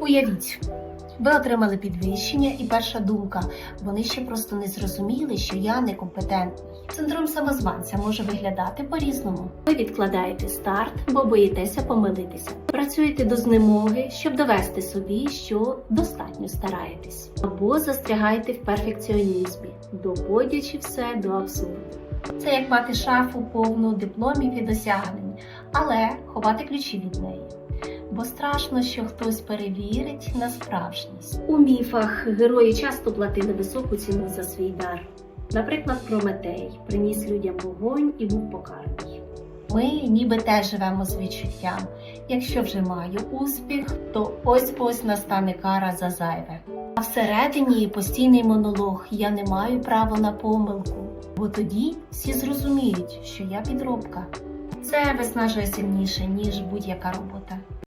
Уявіть, ви отримали підвищення, і перша думка. Вони ще просто не зрозуміли, що я некомпетентний. Синдром самозванця може виглядати по-різному. Ви відкладаєте старт, бо боїтеся помилитися. Працюєте до знемоги, щоб довести собі, що достатньо стараєтесь, або застрягаєте в перфекціонізмі, доводячи все до абсурду. Це як мати шафу повну дипломів і досягнень, але ховати ключі від неї. Бо страшно, що хтось перевірить на справжність. У міфах герої часто платили високу ціну за свій дар. Наприклад, Прометей приніс людям вогонь і був покараний. Ми ніби теж живемо з відчуттям. Якщо вже маю успіх, то ось ось настане кара за зайве. А всередині постійний монолог я не маю права на помилку, бо тоді всі зрозуміють, що я підробка. Це виснажує сильніше, ніж будь-яка робота.